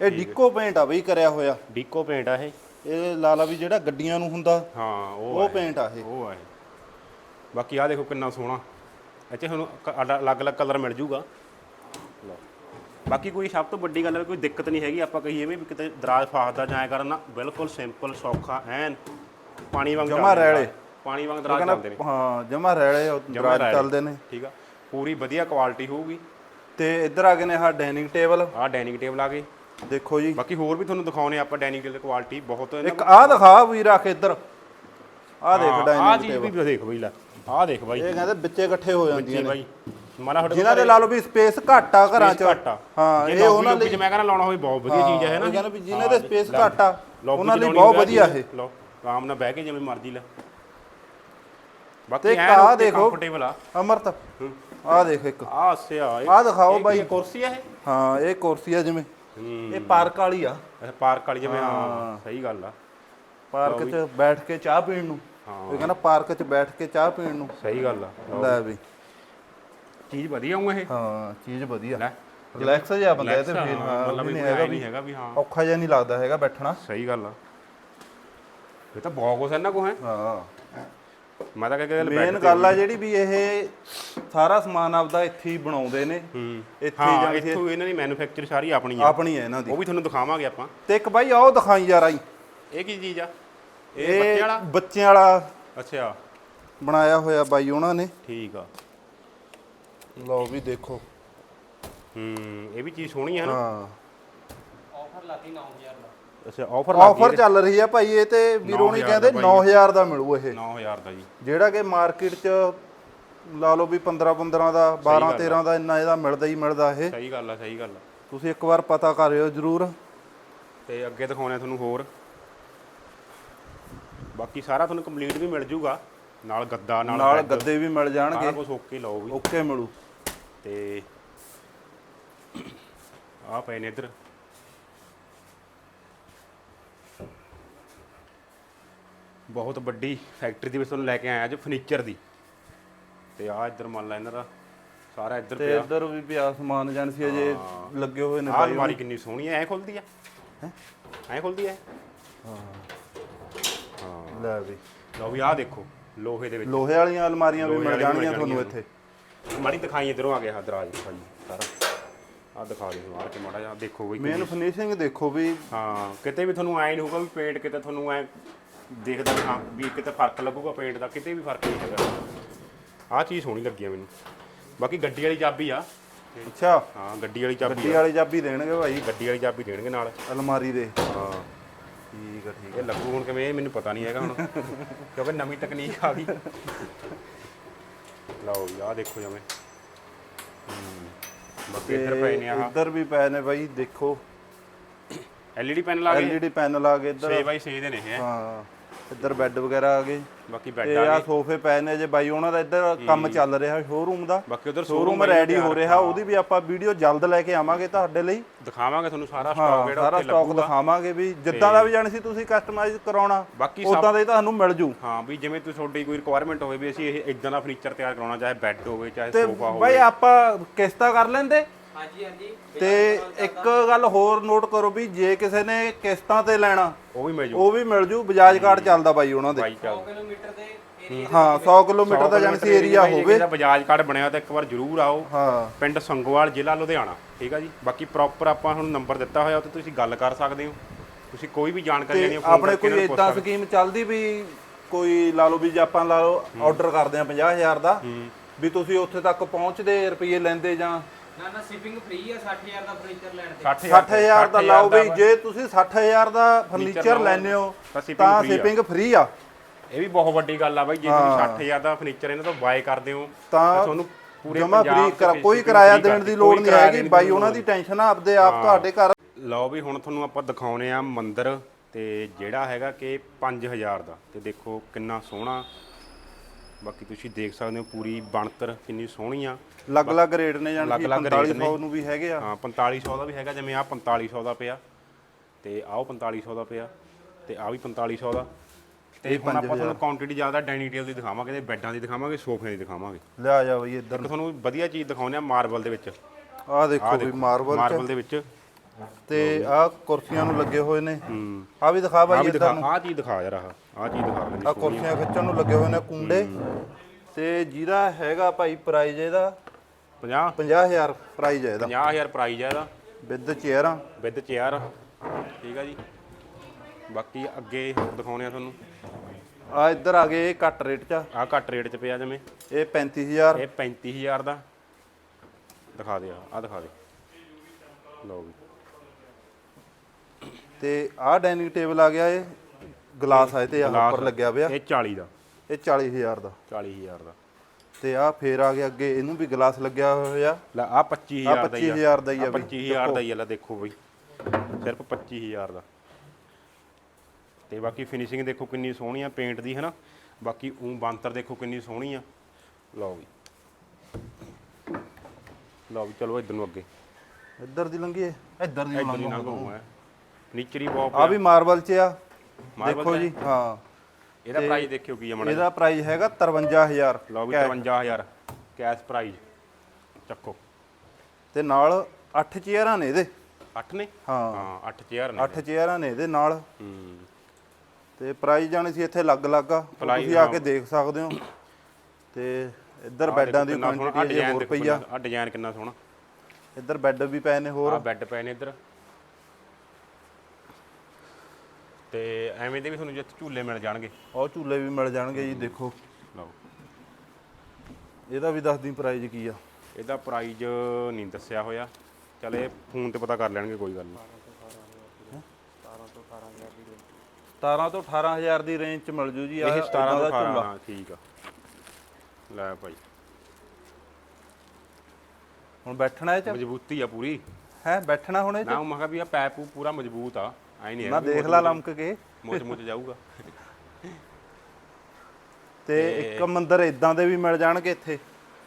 ਇਹ ਡਿੱਕੋ ਪੇਂਟ ਆ ਬਈ ਕਰਿਆ ਹੋਇਆ। ਡੀਕੋ ਪੇਂਟ ਆ ਇਹ। ਇਹ ਲਾਲਾ ਵੀ ਜਿਹੜਾ ਗੱਡੀਆਂ ਨੂੰ ਹੁੰਦਾ ਹਾਂ ਉਹ ਪੇਂਟ ਆ ਇਹ। ਉਹ ਆ ਇਹ ਬਾਕੀ ਆ ਦੇਖੋ ਕਿੰਨਾ ਸੋਹਣਾ। ਇੱਥੇ ਤੁਹਾਨੂੰ ਕ- ਅਲੱਗ-ਅਲੱਗ ਕਲਰ ਮਿਲ ਜੂਗਾ। ਲਓ। ਬਾਕੀ ਕੋਈ ਸਭ ਤੋਂ ਵੱਡੀ ਗੱਲ ਹੈ ਕੋਈ ਦਿੱਕਤ ਨਹੀਂ ਹੈਗੀ। ਆਪਾਂ ਕਹੀਏ ਵੀ ਕਿਤੇ ਦਰਾਜ ਫਾਸਦਾ ਜਾਇਆ ਕਰਨਾ ਬਿਲਕੁਲ ਸਿੰਪਲ ਸੌਖਾ ਐਨ। ਪਾਣੀ ਵਾਂਗ ਜਮਾਂ ਚੱਲਦੇ ਰੈਲੇ। ਪਾਣੀ ਵਾਂਗ ਦਰਾਜ ਚੱਲਦੇ ਨੇ। ਹਾਂ ਜਮਾ ਰੈਲੇ ਜਮਾਂ ਦਰਾਜ ਰੈਲੇ। ਚੱਲਦੇ ਨੇ। ਠੀਕ ਆ। ਪੂਰੀ ਵਧੀਆ ਕੁਆਲਿਟੀ ਹੋਊਗੀ। ਤੇ ਇੱਧਰ ਆ ਗਏ ਨੇ ਆਹ ਡਾਈਨਿੰਗ ਟੇਬਲ ਆਹ ਡਾਈਨਿੰਗ ਟੇਬਲ ਆ ਗਏ। ਦੇਖੋ ਜੀ। ਬਾਕੀ ਹੋਰ ਵੀ ਤੁਹਾਨੂੰ ਦਿਖਾਉਣੇ ਆਪਾਂ ਡਾਈਨਿੰਗ ਟੇਬਲ ਕੁਆਲਿਟੀ ਬਹੁਤ ਇੱਕ ਆਹ ਦਿਖਾ ਵੀਰ ਆ ਕੇ ਇੱਧਰ। ਆਹ ਦੇਖ ਆਹ ਡਾਈਨਿੰਗ ਚੀਜ਼ ਟੇਬਲ ਵੀ ਦੇਖ ਬਈ ਲੈ ਆਹ ਦੇਖ ਬਾਈ। ਇਹ ਕਹਿੰਦੇ ਵਿੱਚੇ ਇਕੱਠੇ ਹੋ ਜਾਂਦੀਆਂ ਜੀ ਨੇ। ਬਾਈ। ਮਾਲਾ ਤੁਹਾਡੇ ਜਿਨ੍ਹਾਂ ਦੇ ਲਾ ਲਓ ਵੀ ਸਪੇਸ ਘੱਟ ਆ ਘਰਾਂ 'ਚ। ਘੱਟ ਹਾਂ ਇਹ ਉਹਨਾਂ ਲਈ ਮੈਂ ਕਹਿੰਦਾ ਲਾਉਣਾ ਹੋਵੇ ਬਹੁਤ ਵਧੀਆ ਚੀਜ਼ ਹੈ ਨਾ ਕਹਿੰਦੇ ਵੀ ਜਿਨ੍ਹਾਂ ਦੇ ਸਪੇਸ ਘੱਟ ਆ ਉਹਨਾਂ ਲਈ ਬਹੁਤ ਵਧੀਆ ਇਹ। ਲਓ ਆਰਾਮ ਨਾਲ ਬਹਿ ਕੇ ਜਿਵੇਂ ਮਰਜ਼ੀ ਲੈ। ਬਾਕੀ ਐਨ ਆਹ ਦੇਖੋ। ਕੰਫਰਟੇਬਲ ਆ। ਅਮਰਤ। ਆਹ ਦੇਖ ਇੱਕ। ਆਹ ਸਿਆ ਆਹ ਦਿਖਾਓ ਬਾਈ। ਕੁਰਸੀ ਆ ਇਹ। ਹਾਂ ਇਹ ਕੁਰਸੀ ਆ ਜਿਵੇਂ। ਇਹ ਪਾਰਕ ਵਾਲੀ ਆ। ਇਹ ਪਾਰਕ ਵਾਲੀ ਜਿਵੇਂ ਹਾਂ ਸਹੀ ਗੱਲ ਆ। ਪਾਰਕ 'ਚ ਬੈਠ ਕੇ ਚਾਹ ਪੀਣ ਨੂੰ। ਹਾਂ। ਇਹ ਕਹਿੰਦਾ ਪਾਰਕ 'ਚ ਬੈਠ ਕੇ ਚਾਹ ਪੀਣ ਨੂੰ। ਸਹੀ ਗੱਲ ਆ। ਲੈ ਵੀ। ਚੀਜ਼ ਵਧੀਆ ਹੋਊ ਇਹ। ਹਾਂ ਚੀਜ਼ ਵਧੀਆ। ਲੈ। ਰਿਲੈਕਸ ਜਿਹਾ ਬੰਦਾ ਇਹ ਤੇ ਫੀਲ ਹਾਂ ਮਤਲਬ ਨਹੀਂ ਹੈਗਾ ਵੀ ਹੈਗਾ ਵੀ ਹਾਂ। ਔਖਾ ਜਿਹਾ ਨਹੀਂ ਲੱਗਦਾ ਹੈਗਾ ਬੈਠਣਾ। ਸਹੀ ਗੱਲ ਆ। ਇਹ ਤਾਂ ਬਹੁਤ ਕੁਛ ਇਹਨਾਂ ਕੋ ਹੈ ਹਾਂ। ਮੈਂ ਤਾਂ ਕਹਿੰਦਾ ਮੇਨ ਗੱਲ ਆ ਜਿਹੜੀ ਵੀ ਇਹ ਸਾਰਾ ਸਮਾਨ ਆਪਦਾ ਇੱਥੇ ਹੀ ਬਣਾਉਂਦੇ ਨੇ। ਇੱਥੇ ਜਾਣੀ ਸੀ ਇੱਥੋਂ ਇਹਨਾਂ ਦੀ ਮੈਨੂਫੈਕਚਰ ਸਾਰੀ ਆਪਣੀ ਆ। ਆਪਣੀ ਹੈ ਇਹਨਾਂ ਦੀ। ਉਹ ਵੀ ਤੁਹਾਨੂੰ ਦਿਖਾਵਾਂਗੇ ਆਪਾਂ। ਤੇ ਇੱਕ ਬਾਈ ਆਓ ਦਿਖਾਈ ਯਾਰ ਆਈ। ਇਹ ਕੀ ਚੀਜ਼ ਆ? ਇਹ ਬੱਚੇ ਵਾਲਾ? ਬੱਚਿਆਂ ਵਾਲਾ। ਅੱਛਾ। ਬਣਾਇਆ ਹੋਇਆ ਬਾਈ ਉਹਨਾਂ ਨੇ। ਠੀਕ ਆ। ਲਓ ਵੀ ਦੇਖੋ। ਹੂੰ ਇਹ ਵੀ ਚੀਜ਼ ਸੋਹਣੀ ਹੈ। ਨਾ ਹਾਂ ਅੱਛਾ ਆਫਰ ਆਫਰ ਚੱਲ ਰਹੀ ਆ ਭਾਈ ਇਹ ਤੇ ਵੀਰੋ ਨਹੀਂ 9000 ਕਹਿੰਦੇ ਦਾ 9000 ਦਾ ਮਿਲੂ ਇਹ। 9000 ਦਾ ਜੀ। ਜਿਹੜਾ ਕਿ ਮਾਰਕੀਟ 'ਚ ਲਾ ਲਓ ਵੀ 15 15 ਦਾ 12 ਗੱਲ ਆ। 13 ਦਾ ਇੰਨਾ ਇਹਦਾ ਮਿਲਦਾ ਹੀ ਮਿਲਦਾ ਇਹ। ਸਹੀ ਗੱਲ ਆ ਸਹੀ ਗੱਲ ਆ। ਤੁਸੀਂ ਇੱਕ ਵਾਰ ਪਤਾ ਕਰਿਓ ਜਰੂਰ। ਤੇ ਅੱਗੇ ਦਿਖਾਉਣੇ ਤੁਹਾਨੂੰ ਹੋਰ। ਬਾਕੀ ਸਾਰਾ ਤੁਹਾਨੂੰ ਕੰਪਲੀਟ ਵੀ ਮਿਲ ਜੂਗਾ। ਨਾਲ ਗੱਦਾ ਨਾਲ ਨਾਲ ਗੱਦੇ ਵੀ ਮਿਲ ਸਾਰਾ ਜਾਣਗੇ ਕੁਝ ਓਕੇ ਲਓ ਵੀ। ਓਕੇ ਮਿਲੂ। ਤੇ ਆ ਪਏ ਨੇ ਇੱਧਰ। ਬਹੁਤ ਵੱਡੀ ਫੈਕਟਰੀ ਦੀ ਵਿੱਚ ਤੁਹਾਨੂੰ ਲੈ ਕੇ ਆਇਆ ਅੱਜ ਫਰਨੀਚਰ ਦੀ। ਤੇ ਆ ਇੱਧਰ ਮੰਨ ਲਾ ਇਹਨਾਂ ਦਾ ਸਾਰਾ ਇੱਧਰ ਤੇ ਪਿਆ। ਇੱਧਰ ਵੀ ਪਿਆ ਸਮਾਨ ਏਜੰਸੀ ਅਜੇ ਲੱਗੇ ਹੋਏ ਨੇ ਆਹ ਬਾਈ ਅਲਮਾਰੀ ਕਿੰਨੀ ਸੋਹਣੀ ਐ ਐ ਖੁੱਲਦੀ ਆ ਹੈਂ? ਐ ਖੁੱਲਦੀ ਐ? ਲੈ ਵੀ। ਲਓ ਵੀ ਆਹ ਦੇਖੋ ਲੋਹੇ ਦੇ ਵਿੱਚ। ਲੋਹੇ ਵਾਲੀਆਂ ਅਲਮਾਰੀਆਂ ਵੀ ਲੋਹੇ ਮਿਲ ਵਾਲੀਆਂ ਮਿਲ ਤੁਹਾਨੂੰ। ਇੱਥੇ। ਮਾੜੀ ਦਿਖਾਈ ਇਧਰੋਂ ਆ ਗਿਆ ਹਾਂ ਦਰਾਜ ਦਿਖਾਈ। ਸਾਰਾ। ਆਹ ਦਿਖਾ ਦੇ ਮਾਰ ਕੇ ਮਾੜਾ ਜਿਹਾ ਦੇਖੋ ਬਈ ਮੇਨ ਫਿਨਿਸ਼ਿੰਗ ਦੇਖੋ ਵੀ। ਹਾਂ ਕਿਤੇ ਵੀ ਤੁਹਾਨੂੰ ਐ ਨਹੀਂ ਹੋਊਗਾ ਵੀ ਪੇਂਟ ਕਿਤੇ ਤੁਹਾਨੂੰ ਐ ਦੇਖਦਾ ਹਾਂ ਵੀ ਕਿਤੇ ਫ਼ਰਕ ਲੱਗੂਗਾ ਪੇਂਟ ਦਾ ਕਿਤੇ ਵੀ ਫ਼ਰਕ ਨਹੀਂ ਹੈਗਾ। ਆਹ ਚੀਜ਼ ਸੋਹਣੀ ਲੱਗੀ ਆ ਮੈਨੂੰ। ਬਾਕੀ ਗੱਡੀ ਵਾਲੀ ਚਾਬੀ ਆ। ਅੱਛਾ। ਹਾਂ ਗੱਡੀ ਵਾਲੀ ਚਾਬੀ ਗੱਡੀ ਆ। ਵਾਲੀ ਚਾਬੀ ਦੇਣਗੇ ਭਾਈ? ਗੱਡੀ ਵਾਲੀ ਚਾਬੀ ਦੇਣਗੇ ਨਾਲ। ਅਲਮਾਰੀ ਦੇ। ਹਾਂ। ਠੀਕ ਆ ਠੀਕ ਇਹ ਲੱਗੂ ਹੁਣ ਕਿਵੇਂ ਇਹ ਮੈਨੂੰ ਪਤਾ ਨਹੀਂ ਹੈਗਾ ਹੁਣ। ਕਿਉਂਕਿ ਨਵੀਂ ਤਕਨੀਕ ਆ ਗਈ। ਲਓ ਵੀ ਆਹ ਦੇਖੋ ਜਿਵੇਂ ਹੂੰ ਬਾਕੀ ਇੱਧਰ ਪਏ ਨੇ ਆਹ। ਇੱਧਰ ਵੀ ਪਏ ਨੇ ਬਾਈ ਦੇਖੋ। ਐਲਈਡੀ ਪੈਨਲ ਆ ਗਏ। ਐਲਈਡੀ ਪੈਨਲ ਆ ਗਏ ਇੱਧਰ। 6 ਬਾਈ 6 ਦੇ ਨੇ ਇਹ। ਹਾਂ। ਇੱਧਰ ਬੈੱਡ ਵਗੈਰਾ ਆ ਗਏ। ਬਾਕੀ ਬੈੱਡ ਆ ਆ ਗਏ। ਸੋਫੇ ਪਏ ਨੇ ਜੇ ਬਾਈ ਉਹਨਾਂ ਦਾ ਇੱਧਰ ਕੰਮ ਚੱਲ ਰਿਹਾ ਸ਼ੋਰੂਮ ਦਾ। ਬਾਕੀ ਉਧਰ ਸ਼ੋਰੂਮ ਰੈਡੀ ਹੋ ਰਿਹਾ ਉਹਦੀ ਵੀ ਆਪਾਂ ਵੀਡੀਓ ਜਲਦ ਲੈ ਕੇ ਆਵਾਂਗੇ ਤੁਹਾਡੇ ਲਈ। ਦਿਖਾਵਾਂਗੇ ਤੁਹਾਨੂੰ ਸਾਰਾ ਸਟਾਕ ਜਿਹੜਾ ਸਾਰਾ ਸਟਾਕ ਦਿਖਾਵਾਂਗੇ ਵੀ ਜਿੱਦਾਂ ਦਾ ਵੀ ਜਾਣੀ ਸੀ ਤੁਸੀਂ ਕਸਟਮਾਈਜ਼ ਕਰਾਉਣਾ ਉਦਾਂ ਦਾ ਹੀ ਤੁਹਾਨੂੰ ਮਿਲ ਜੂ। ਹਾਂ ਵੀ ਜਿਵੇਂ ਤੁਹਾਡੀ ਕੋਈ ਰਿਕੁਆਇਰਮੈਂਟ ਹੋਵੇ ਵੀ ਅਸੀਂ ਇਹ ਇਦਾਂ ਦਾ ਫਰਨੀਚਰ ਤਿਆਰ ਕਰਾਉਣਾ ਚਾਹੇ ਬੈੱਡ ਹੋਵੇ ਚਾਹੇ ਸੋਫਾ ਹੋਵੇ ਬਾਈ ਆਪਾਂ ਕਿਸ਼ਤਾਂ ਕਰ ਲੈਂਦੇ। ਹਾਂਜੀ ਹਾਂਜੀ। ਤੇ ਇੱਕ ਗੱਲ ਹੋਰ ਨੋਟ ਕਰੋ ਵੀ ਜੇ ਕਿਸੇ ਨੇ ਕਿਸ਼ਤਾਂ ਤੇ ਲੈਣਾ ਉਹ ਵੀ ਮਿਲ ਜੂ। ਉਹ ਵੀ ਮਿਲ ਜੂ ਬਜਾਜ ਕਾਰਡ ਚੱਲਦਾ ਬਾਈ ਉਹਨਾਂ ਦੇ। ਬਾਈ 100 ਚੱਲ ਕਿਲੋਮੀਟਰ ਦੇ ਹਾਂ 100 ਕਿਲੋਮੀਟਰ ਦਾ ਜਾਣੀ ਸੀ ਏਰੀਆ ਹੋਵੇ। ਜਿਹੜਾ ਬਜਾਜ ਕਾਰਡ ਬਣਿਆ ਤਾਂ ਇੱਕ ਵਾਰ ਜ਼ਰੂਰ ਆਓ। ਹਾਂ। ਪਿੰਡ ਸੰਗੋਵਾਲ ਜ਼ਿਲ੍ਹਾ ਲੁਧਿਆਣਾ ਠੀਕ ਆ ਜੀ? ਬਾਕੀ ਪ੍ਰੋਪਰ ਆਪਾਂ ਹੁਣ ਨੰਬਰ ਦਿੱਤਾ ਹੋਇਆ ਉੱਤੇ ਤੁਸੀਂ ਗੱਲ ਕਰ ਸਕਦੇ ਹੋ। ਤੁਸੀਂ ਕੋਈ ਵੀ ਜਾਣਕਾਰੀ ਲੈਣੀ ਤੇ ਹੋ phone ਆਪਣੇ ਕਰਕੇ ਕੋਈ ਇਹਨਾਂ ਨੂੰ ਪੁੱਛ ਇਦਾਂ ਸਕੀਮ ਚੱਲਦੀ ਵੀ ਕੋਈ ਲਾ ਲਓ ਵੀ ਜੇ ਆਪਾਂ ਲਾ ਲਓ ਆਰਡਰ ਕਰਦੇ ਆ 50000 ਦਾ ਵੀ ਤੁਸੀਂ ਉੱਥੇ ਤੱਕ ਪਹੁੰਚਦੇ ਰੁਪਏ ਲੈਂਦੇ ਜਾਂ ਨਾ ਨਾ ਸ਼ਿਪਿੰਗ ਫ੍ਰੀ ਆ 60000 ਦਾ ਫਰਨੀਚਰ ਲੈਣ ਤੇ। 60000 60000 ਦਾ ਲਾਓ ਵੀ। ਜੇ ਤੁਸੀਂ 60000ਰ ਦਾ ਫਰਨੀਚਰ ਲੈਣੇ ਹੋ ਤਾਂ shipping ਤਾਂ free ਆ। ਸ਼ਿਪਿੰਗ ਫ੍ਰੀ ਆ। ਇਹ ਵੀ ਬਹੁਤ ਵੱਡੀ ਗੱਲ ਆ ਬਾਈ ਜੇ ਤੁਸੀਂ 60000 ਦਾ ਫਰਨੀਚਰ ਇਹਨਾਂ ਤੋਂ ਬਾਏ ਕਰਦੇ ਹੋ ਤਾਂ ਤੁਹਾਨੂੰ ਪੂਰੇ ਜਮਾ ਪੰਜਾਬ ਫ੍ਰੀ ਚ ਕਰਾ shipping ਕੋਈ ਕਿਰਾਇਆ ਕਰ ਦੇਣ ਦੀ ਲੋੜ ਨਹੀਂ ਹੈਗੀ ਬਾਈ ਉਹਨਾਂ ਦੀ ਟੈਨਸ਼ਨ ਆ ਆਪਦੇ ਆਪ ਤੁਹਾਡੇ ਘਰ। ਲਓ ਵੀ ਹੁਣ ਤੁਹਾਨੂੰ ਆਪਾਂ ਦਿਖਾਉਨੇ ਆ ਮੰਦਿਰ ਤੇ ਜਿਹੜਾ ਹੈਗਾ ਕਿ 5000 ਦਾ। ਤੇ ਦੇਖੋ ਕਿੰਨਾ ਸੋਹਣਾ ਬਾਕੀ ਤੁਸੀਂ ਦੇਖ ਸਕਦੇ ਹੋ ਪੂਰੀ ਬਣਤਰ ਕਿੰਨੀ ਸੋਹਣੀ ਆ। ਅਲੱਗ-ਅਲੱਗ ਰੇਟ ਨੇ ਜਾਣੀ ਕਿ ਅਲੱਗ-ਅਲੱਗ rate 4500 ਨੂੰ। ਵੀ ਹੈਗੇ ਆ। ਹਾਂ 4500 ਦਾ ਵੀ ਹੈਗਾ ਜਿਵੇਂ ਆ 4500 ਦਾ ਪਿਆ। ਤੇ ਆਹ 4500 ਦਾ ਪਿਆ ਤੇ ਆ ਵੀ 4500 ਦਾ। ਤੇ ਹੁਣ ਆਪਾਂ ਤੁਹਾਨੂੰ ਕੁਆਂਟੀਟੀ ਜ਼ਿਆਦਾ ਡਾਈਨਿੰਗ ਟੇਬਲ ਦੀ ਦਿਖਾਵਾਂਗੇ ਤੇ ਬੈੱਡਾਂ ਦੀ ਦਿਖਾਵਾਂਗੇ ਸੋਫਿਆਂ ਦੀ ਦਿਖਾਵਾਂਗੇ। ਲਿਆ ਜਾ ਬਈ ਇੱਧਰ ਇੱਕ ਤੁਹਾਨੂੰ ਵਧੀਆ ਚੀਜ਼ ਦਿਖਾਉਂਦੇ ਆ ਮਾਰਬਲ ਦੇ ਵਿੱਚ। ਆਹ ਦੇਖੋ ਵੀ ਮਾਰਬਲ ਮਾਰਬਲ ਦੇ ਵਿੱਚ। ਤੇ ਆਹ ਕੁਰਸੀਆਂ ਨੂੰ ਲੱਗੇ ਹੋਏ ਨੇ। ਹੂੰ। ਆ ਵੀ ਦਿਖਾ ਆ ਬਾਈ ਵੀ ਇੱਧਰ ਦਿਖਾ ਨੂੰ। ਆ ਚੀਜ਼ ਦਿਖਾ ਯਾਰ ਆਹ ਚੀਜ਼ ਦਿਖਾ ਮੈਨੂੰ ਆ ਕੁਰਸੀਆਂ ਖਿੱਚਣ ਨੂੰ ਲੱਗੇ ਹੋਏ ਨੇ ਕੁੰਡੇ। ਤੇ ਜਿਹਦਾ ਹੈਗਾ ਭਾਈ ਪ੍ਰਾਈਜ਼ ਇਹਦਾ। 50 50000 ਪ੍ਰਾਈਜ਼ ਹੈ ਇਹਦਾ। 50000 ਪ੍ਰਾਈਜ਼ ਹੈ ਇਹਦਾ। ਵਿਦ ਚੇਅਰਾਂ ਵਿਦ ਚੇਅਰ। ਠੀਕ ਆ ਜੀ। ਬਾਕੀ ਅੱਗੇ ਦਿਖਾਉਣੇ ਆ ਤੁਹਾਨੂੰ। ਆ ਇੱਧਰ ਆ ਗਏ ਇਹ ਘੱਟ ਰੇਟ 'ਚ ਆ। ਆ ਘੱਟ ਰੇਟ 'ਚ ਪਿਆ ਜਿਵੇਂ। ਇਹ 35000 ਇਹ 35000 ਦਾ। ਦਿਖਾ ਦੇ ਆ ਆਹ ਦਿਖਾ ਦੇ। ਲਓ ਵੀ। ਤੇ ਆਹ ਡਾਈਨਿੰਗ ਟੇਬਲ ਆ ਗਿਆ ਇਹ ਗਲਾਸ ਆ ਇਹ ਤੇ ਗਲਾਸ ਉੱਪਰ ਲੱਗਿਆ ਪਿਆ। ਇਹ 40 ਦਾ। ਇਹ 40000 ਦਾ। 40000 ਦਾ। ਤੇ ਆ ਫੇਰ ਆ ਗਿਆ ਅੱਗੇ ਇਹਨੂੰ ਵੀ ਗਲਾਸ ਲੱਗਿਆ ਹੋਇਆ। ਲੈ ਆ 25000 ਦਾ ਹੀ ਆ। 25000 ਦਾ ਹੀ ਆ ਆਹ ਬਈ 25000 ਦਾ ਹੀ ਆ ਲੈ ਦੇਖੋ ਬਈ। ਸਿਰਫ 25000 ਦਾ। ਤੇ ਬਾਕੀ ਫਿਨਿਸ਼ਿੰਗ ਦੇਖੋ ਕਿੰਨੀ ਸੋਹਣੀ ਆ ਪੇਂਟ ਦੀ ਹੈਨਾ? ਬਾਕੀ ਉਂ ਬੰਤਰ ਦੇਖੋ ਕਿੰਨੀ ਸੋਹਣੀ ਆ। ਲਓ ਵੀ ਲਓ ਵੀ ਚਲੋ ਇਧਰ ਨੂੰ ਅੱਗੇ। ਇੱਧਰ ਦੀ ਲੰਘੀਏ? ਇੱਧਰ ਦੀ ਇਧਰ ਨਹੀਂ ਲੰਘੋ। ਲੰਘੋ ਹੈ ਨੀਚਰੀ ਬਹੁਤ ਆ ਵੀ ਮਾਰਬਲ 'ਚ ਆ। Marble ਦੇਖੋ ਚ ਜੀ ਹਾਂ। ਇਹਦਾ ਪ੍ਰਾਈਸ ਦੇਖਿਓ ਕੀ ਆ ਮੜਾ ਇਹਦਾ ਪ੍ਰਾਈਸ ਹੈਗਾ 53000 ਲਓ ਵੀ 53000 ਕੈਸ਼ ਪ੍ਰਾਈਸ ਚੱਕੋ। ਤੇ ਨਾਲ 8 ਚੇਅਰਾਂ ਨੇ ਇਹਦੇ। 8 ਨੇ? ਹਾਂ। ਹਾਂ 8 ਚੇਅਰ ਨੇ 8 ਚੇਅਰਾਂ ਨੇ ਇਹਦੇ ਨਾਲ। ਹੂੰ। ਤੇ ਪ੍ਰਾਈਸ ਜਾਣੀ ਸੀ ਇੱਥੇ ਅਲੱਗ-ਅਲੱਗ ਆ। ਉਹ Price, ਤੁਸੀਂ ਆ ਹਾਂ। ਕੇ ਦੇਖ ਸਕਦੇ ਹੋ। ਤੇ ਇੱਧਰ ਬੈੱਡਾਂ ਦੀ ਕੁਆਂਟੀਟੀ ਜੇ ਹੋਰ ਪਈ ਆ। ਆ ਡਿਜ਼ਾਈਨ ਕਿੰਨਾ ਸੋਹਣਾ। ਇੱਧਰ ਬੈੱਡ ਵੀ ਪਏ ਨੇ ਆ ਹੋਰ ਬੈੱਡ ਪਏ ਨੇ ਇੱਧਰ। ਤੇ ਐਵੇਂ ਦੇ ਵੀ ਤੁਹਾਨੂੰ ਜਿੱਥੇ ਝੂਲੇ ਮਿਲ ਜਾਣਗੇ। ਉਹ ਝੂਲੇ ਵੀ ਮਿਲ ਜਾਣਗੇ ਜੀ ਦੇਖੋ। ਲਓ। ਇਹਦਾ ਵੀ ਦੱਸ ਦੀ ਪ੍ਰਾਈਸ ਕੀ ਆ। ਇਹਦਾ ਪ੍ਰਾਈਜ਼ ਨਹੀਂ ਦੱਸਿਆ ਹੋਇਆ। ਚਲ ਇਹ ਫੋਨ ਤੇ ਪਤਾ ਕਰ ਲੈਣਗੇ ਕੋਈ ਗੱਲ ਨਹੀਂ। 17 ਤੋਂ 18000 ਦੀ ਰੇਂਜ ਚ ਮਿਲ ਜੂ ਜੀ ਇਹ ਆਹ 17 ਏਦਾਂ ਤੋਂ ਦਾ 18 ਝੂਲਾ। ਹਾਂ ਠੀਕ ਆ। ਲੈ ਭਾਈ। ਹੁਣ ਬੈਠਣਾ ਇਹ ਚ? ਮਜ਼ਬੂਤੀ ਆ ਪੂਰੀ। ਹੈ ਬੈਠਣਾ ਹੁਣ ਇਹ ਚ? ਨਾ ਮੈਂ ਕਿਹਾ ਵੀ ਆ ਪੂਪ ਪੂਰਾ ਮਜ਼ਬੂਤ ਆ। ਨਹੀਂ ਨਾ ਦੇਖ ਲਾ ਲਮਕ ਕੇ। ਮੁੱਚ ਮੁੱਚ ਜਾਊਗਾ। ਤੇ ਇੱਕ ਮੰਦਰ ਇਦਾਂ ਦੇ ਵੀ ਮਿਲ ਜਾਣਗੇ ਇੱਥੇ।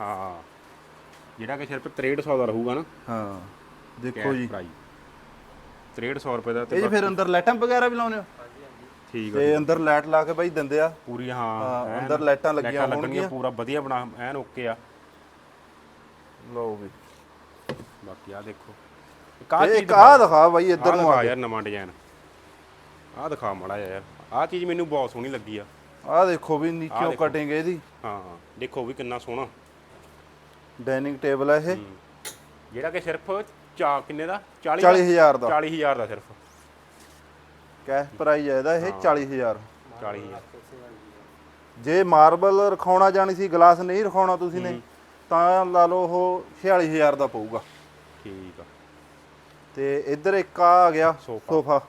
ਹਾਂ। ਜਿਹੜਾ ਕਿ ਸਿਰਫ 6300 ਦਾ ਰਹੂਗਾ ਨਾ। ਹਾਂ ਦੇਖੋ ਜੀ। ਪ੍ਰਾਈਸ 6300 ਰੁਪਏ ਦਾ ਇਹ ਤੇ ਜੀ ਫਿਰ ਅੰਦਰ ਲਾਈਟਾਂ ਵਗੈਰਾ ਵੀ ਲਾਉਨੇ ਹੋ? ਠੀਕ ਆ ਤੇ ਅੰਦਰ ਲਾਈਟ ਲਾ ਕੇ ਬਾਈ ਦਿੰਦੇ ਆ। ਪੂਰੀ ਹਾਂ ਹਾਂ, ਐਨ ਅੰਦਰ ਲਾਈਟਾਂ ਲੱਗੀਆਂ ਹੋਣਗੀਆਂ। ਪੂਰਾ ਵਧੀਆ ਬਣਾ ਐਨ ਓਕੇ ਆ। ਲਓ ਵੀ। ਬਾਕੀ ਆ ਦੇਖੋ। ਚੀਜ਼ ਦਿਖਾ। ਬਾਈ ਇੱਧਰ ਨੂੰ ਆ ਯਾਰ ਨਵਾਂ ਡਿਜ਼ਾਈਨ ਆਹ ਦਿਖਾ ਮੜਾ ਯਾਰ। ਆਹ ਚੀਜ਼ ਮੈਨੂੰ ਬਹੁਤ ਸੋਹਣੀ ਲੱਗੀ ਆ। ਆਹ ਦੇਖੋ ਵੀ ਨੀਚੋਂ ਦੇਖੋ। ਕਟਿੰਗ ਇਹਦੀ। ਹਾਂ ਦੇਖੋ ਵੀ ਕਿੰਨਾ ਸੋਹਣਾ। ਡਾਈਨਿੰਗ ਟੇਬਲ ਆ ਇਹ। ਜਿਹੜਾ ਕਿ ਸਿਰਫ ਚਾ ਕਿੰਨੇ ਦਾ? 40 40000 ਦਾ। 40000 ਦਾ ਸਿਰਫ। ਕੈਸ਼ ਪ੍ਰਾਈਸ ਹੈ ਇਹਦਾ ਇਹ 40000 40000 ਜੇ ਮਾਰਬਲ ਰਖਾਉਣਾ ਜਾਣੀ ਸੀ ਗਲਾਸ ਨਹੀਂ ਰਖਾਉਣਾ ਤੁਸੀਂ ਨੇ ਤਾਂ ਲਾ ਲਓ ਉਹ 46000 ਦਾ ਪਊਗਾ। ਠੀਕ ਆ। ਤੇ ਇੱਧਰ ਇੱਕ ਆ ਆ ਗਿਆ ਸੋਫਾ। ਸੋਫਾ।